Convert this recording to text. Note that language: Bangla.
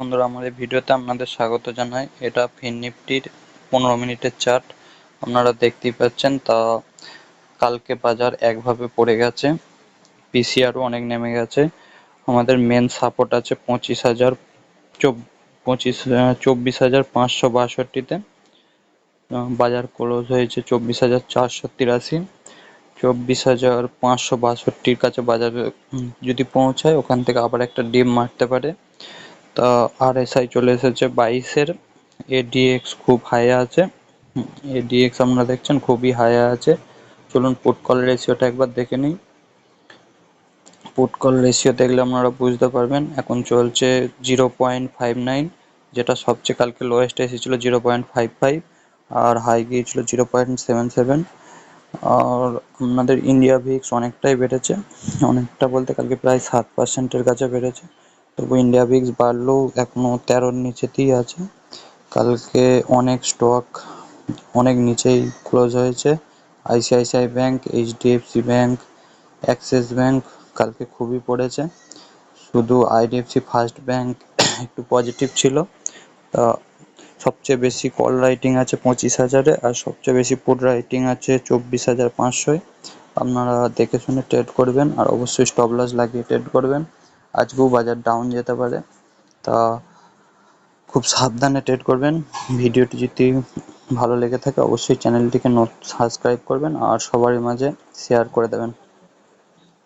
বন্ধুরা আমার এই ভিডিওতে আপনাদের স্বাগত জানাই। এটা ফিন নিফটির পনেরো মিনিটের চার্ট আপনারা দেখতেই পাচ্ছেন, তা কালকে বাজার একভাবে পড়ে গেছে। পিসিআরও অনেক নেমে গেছে। আমাদের মেন সাপোর্ট আছে পঁচিশ হাজার পঁচিশ চব্বিশ হাজার পাঁচশো বাষট্টিতে। বাজার ক্লোজ হয়েছে চব্বিশ হাজার চারশো তিরাশি। চব্বিশ হাজার পাঁচশো বাষট্টির কাছে বাজার যদি পৌঁছায়, ওখান থেকে আবার একটা ডিম মারতে পারে। তা আরএসআই চলে এসেছে বাইশের। এডিএক্স খুব হাই আছে। এডিএক্স আপনারা দেখছেন খুবই হাই আছে। চলুন পুট কল রেশিওটা একবার দেখে নিই। পুট কল রেশিও দেখলে আপনারা বুঝতে পারবেন। এখন চলছে জিরো পয়েন্ট ফাইভ নাইন যেটা সবচেয়ে কালকে লোয়েস্ট এসেছিল জিরো পয়েন্ট ফাইভ ফাইভ আর হাই গিয়েছিল জিরো পয়েন্ট সেভেন সেভেন আর আপনাদের ইন্ডিয়া ভিক্স অনেকটাই বেড়েছে। অনেকটা বলতে কালকে প্রায় সাত পার্সেন্টের কাছে বেড়েছে। তবু ইন্ডিয়া ভিক্স বাড়লেও এখনও তেরোর নিচেতেই আছে। কালকে অনেক স্টক অনেক নিচেই ক্লোজ হয়েছে। ICICI bank HDFC bank axis bank কালকে খুবই পড়েছে। শুধু আইডিএফসি ফার্স্ট ব্যাঙ্ক একটু পজিটিভ ছিল। তা সবচেয়ে বেশি কল রাইটিং আছে পঁচিশ হাজারে, আর সবচেয়ে বেশি পুট রাইটিং আছে চব্বিশ হাজার পাঁচশোয়। আপনারা দেখে শুনে ট্রেড করবেন, আর অবশ্যই স্টপ লস লাগিয়ে ট্রেড করবেন। আজকেও বাজার ডাউন যেতে পারে। তা খুব সাবধানে ট্রেড করবেন। ভিডিওটি যদি ভালো লেগে থাকে, অবশ্যই চ্যানেলটিকে নোট সাবস্ক্রাইব করবেন আর সবারই মাঝে শেয়ার করে দেবেন।